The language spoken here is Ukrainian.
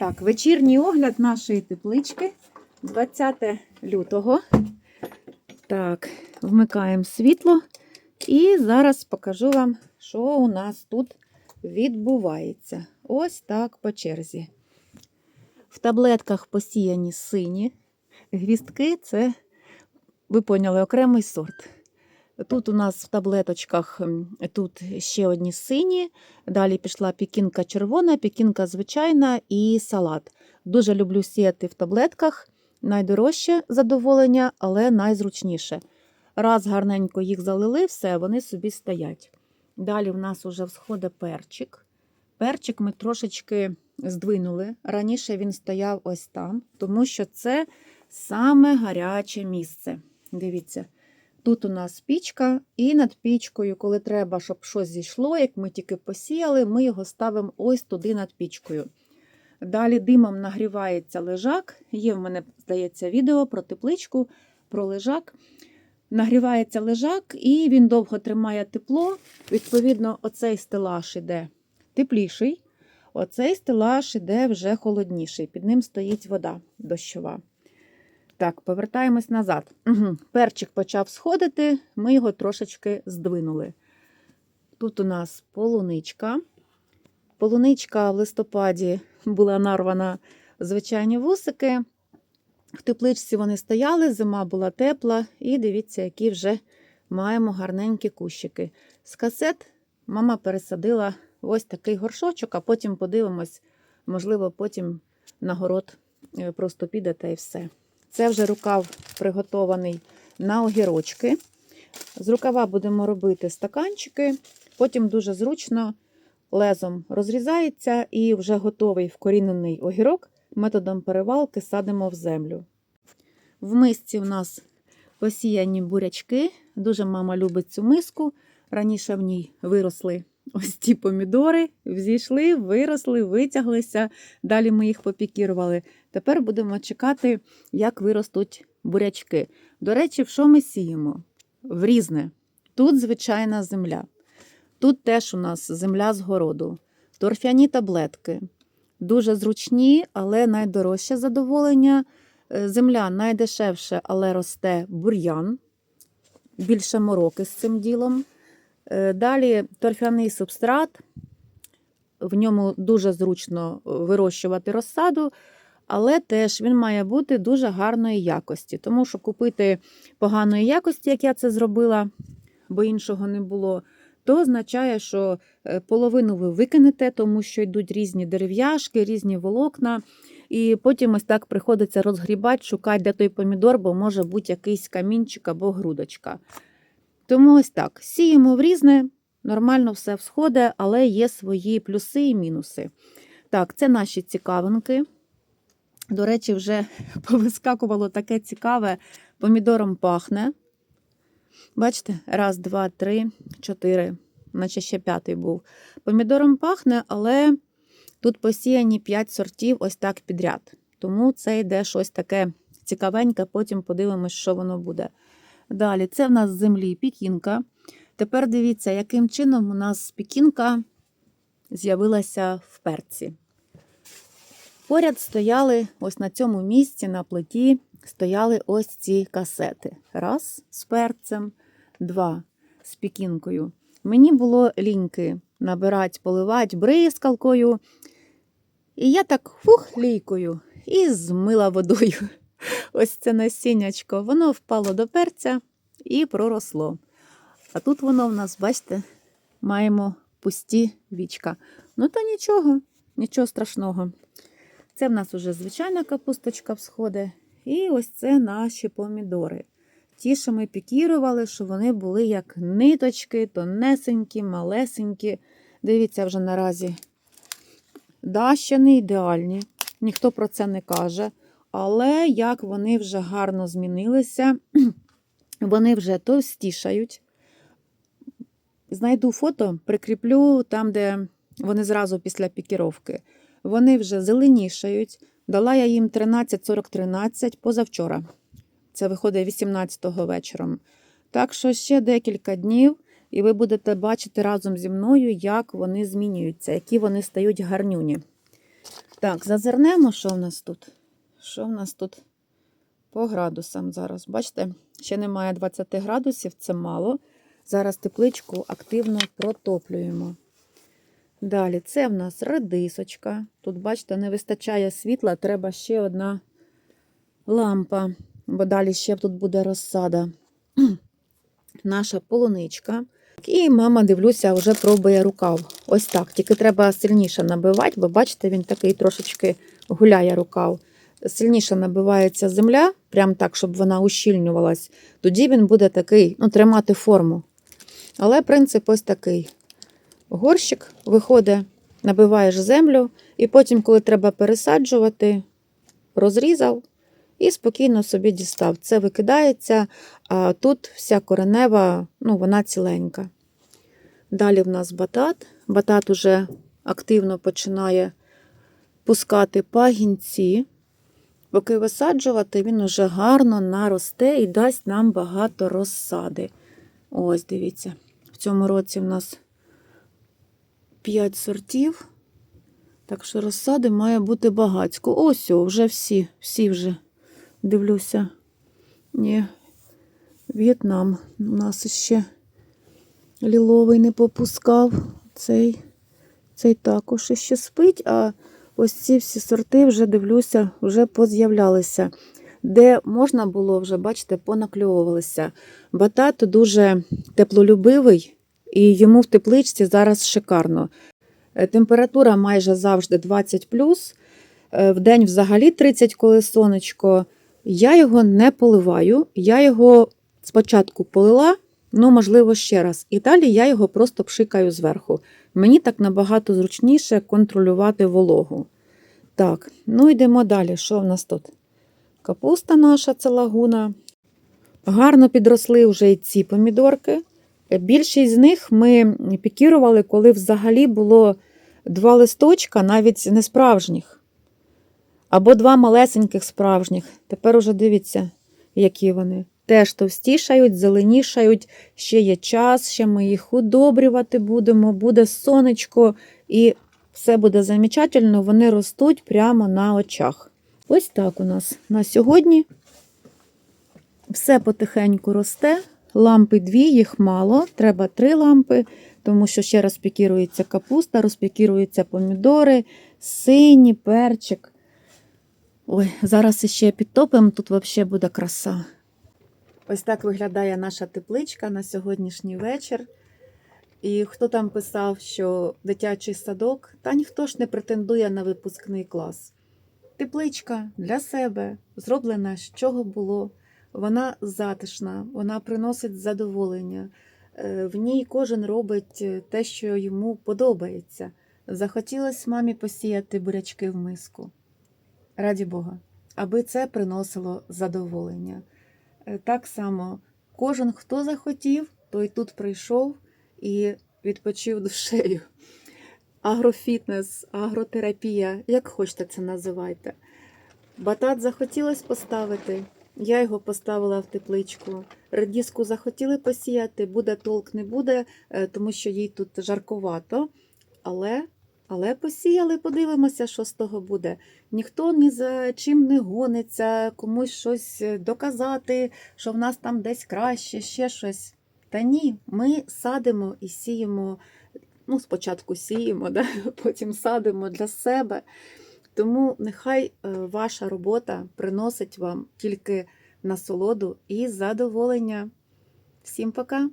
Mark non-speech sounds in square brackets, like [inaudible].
Так, вечірній огляд нашої теплички 20 лютого. Так, вмикаємо світло. І зараз покажу вам, що у нас тут відбувається. Ось так по черзі. В таблетках посіяні сині. Гвістки це, ви поняли, окремий сорт. Тут у нас в таблеточках тут ще одні сині. Далі пішла пікінка червона, пікінка звичайна і салат. Дуже люблю сіяти в таблетках. Найдорожче задоволення, але найзручніше. Раз гарненько їх залили, все, вони собі стоять. Далі в нас уже всходить перчик. Перчик ми трошечки здвинули. Раніше він стояв ось там, тому що це саме гаряче місце. Дивіться. Тут у нас пічка, і над пічкою, коли треба, щоб щось зійшло, як ми тільки посіяли, ми його ставимо ось туди над пічкою. Далі димом нагрівається лежак. Є в мене, здається, відео про тепличку, про лежак. Нагрівається лежак, і він довго тримає тепло. Відповідно, оцей стелаж іде тепліший, оцей стелаж іде вже холодніший. Під ним стоїть вода дощова. Так, повертаємось назад. Угу. Перчик почав сходити, ми його трошечки здвинули. Тут у нас полуничка. Полуничка в листопаді була нарвана звичайні вусики. В тепличці вони стояли, зима була тепла, і дивіться, які вже маємо гарненькі кущики. З касет мама пересадила ось такий горшочок, а потім подивимось, можливо, потім на город е, просто піде та і все. Це вже рукав приготований на огірочки. З рукава будемо робити стаканчики, потім дуже зручно лезом розрізається і вже готовий вкорінений огірок методом перевалки садимо в землю. В мисці в нас посіяні бурячки. Дуже мама любить цю миску. Раніше в ній виросли ось ті помідори, взійшли, виросли, витяглися. Далі ми їх попікірували. Тепер будемо чекати, як виростуть бурячки. До речі, в що ми сіємо? В різне. Тут звичайна земля. Тут теж у нас земля з городу, торфяні таблетки. Дуже зручні, але найдорожче задоволення. Е, Земля найдешевше, але росте бур'ян. Більше мороки з цим ділом. Е, Далі торфяний субстрат. В ньому дуже зручно вирощувати розсаду, але теж він має бути дуже гарної якості. Тому що купити поганої якості, як я це зробила, бо іншого не було, то означає, що е, половину ви викинете, тому що йдуть різні дерев'яшки, різні волокна. І потім ось так приходиться розгрібати, шукати, де той помідор, бо може бути якийсь камінчик або грудочка. Тому ось так. Сіємо в різне, нормально все всходить, але є свої плюси і мінуси. Так, це наші цікавинки. До речі, вже [laughs] повискакувало таке цікаве, помідором пахне. Бачите, раз, два, три, чотири, наче ще п'ятий був. Помідором пахне, але тут посіяні 5 сортів ось так підряд. Тому це йде щось таке цікавеньке, потім подивимось, що воно буде. Далі, це в нас з землі пікінка. Тепер дивіться, яким чином у нас пікінка з'явилася в перці. Поряд стояли ось на цьому місці, на плиті, стояли ось ці касети. Раз з перцем, два з пікінкою. Мені було ліньки набирати, поливати бризкалкою. І я так фух лійкою і змила водою. [laughs] Ось це насіннячко. Воно впало до перця і проросло. А тут воно в нас, бачите, маємо пусті вічка. Ну, то нічого, нічого страшного. Це в нас уже звичайна капусточка всходить. І ось це наші помідори. Ті, що ми пікірували, що вони були як ниточки, тонесенькі, малесенькі. Дивіться, вже наразі. Да, ще не ідеальні, ніхто про це не каже. Але як вони вже гарно змінилися, [clears throat] вони вже товстішають. Знайду фото, прикріплю там, де вони зразу після пікіровки. Вони вже зеленішають. Дала я їм 13-40-13 позавчора. Це виходить 18-го вечором. Так що ще декілька днів, і ви будете бачити разом зі мною, як вони змінюються, які вони стають гарнюні. Так, зазирнемо, що в нас тут. Що в нас тут по градусам зараз? Бачите, ще немає 20 градусів, це мало. Зараз тепличку активно протоплюємо. Далі, це в нас редисочка. Тут, бачите, не вистачає світла, треба ще одна лампа, бо далі ще тут буде розсада. [clears throat] Наша полуничка. І мама, дивлюся, вже пробує рукав. Ось так. Тільки треба сильніше набивати, бо бачите, він такий трошечки гуляє рукав. Сильніше набивається земля, прям так, щоб вона ущільнювалась. Тоді він буде такий, ну, тримати форму. Але принцип ось такий. Горщик виходить, набиваєш землю, і потім, коли треба пересаджувати, розрізав і спокійно собі дістав. Це викидається, а тут вся коренева, ну, вона ціленька. Далі в нас батат. Батат уже активно починає пускати пагінці. Поки висаджувати, він уже гарно наросте і дасть нам багато розсади. Ось, дивіться, в цьому році в нас 5 сортів. Так що розсади має бути багацько. Ось, вже всі, всі вже дивлюся. Ні, В'єтнам у нас ще ліловий не попускав. Цей, цей також ще спить, а ось ці всі сорти вже дивлюся, вже поз'являлися. Де можна було вже, бачите, понакльовувалися. Батат дуже теплолюбивий, і йому в тепличці зараз шикарно. Е, Температура майже завжди 20 в день взагалі 30, коли сонечко. Я його не поливаю. Я його спочатку полила, ну, можливо, ще раз. І далі я його просто пшикаю зверху. Мені так набагато зручніше контролювати вологу. Так, ну йдемо далі. Що в нас тут? Капуста наша це лагуна. Гарно підросли вже і ці помідорки. Більшість з них ми пікірували, коли взагалі було два листочка, навіть не справжніх. Або два малесеньких справжніх. Тепер уже дивіться, які вони. Теж товстішають, зеленішають, ще є час, ще ми їх удобрювати будемо, буде сонечко, і все буде замечательно, вони ростуть прямо на очах. Ось так у нас на сьогодні. Все потихеньку росте. Лампи дві, їх мало, треба три лампи, тому що ще розпікірується капуста, розпікіруються помідори, сині, перчик. Ой, зараз іще підтопимо, тут взагалі буде краса. Ось так виглядає наша тепличка на сьогоднішній вечір. І хто там писав, що дитячий садок, та ніхто ж не претендує на випускний клас. Тепличка для себе зроблена з чого було. Вона затишна, вона приносить задоволення. Е, В ній кожен робить е, те, що йому подобається. Захотілось мамі посіяти бурячки в миску. Раді Бога, аби це приносило задоволення. Е, Так само кожен, хто захотів, той тут прийшов і відпочив душею. Агрофітнес, агротерапія, як хочете це називайте. Батат захотілось поставити. Я його поставила в тепличку. Редіску захотіли посіяти, буде толк, не буде, е, тому що їй тут жарковато. Але, але посіяли, подивимося, що з того буде. Ніхто ні за чим не гониться, комусь щось доказати, що в нас там десь краще, ще щось. Та ні, ми садимо і сіємо. Ну, спочатку сіємо, [laughs] да? потім садимо для себе. Тому нехай е, ваша робота приносить вам тільки насолоду і задоволення. Всім пока!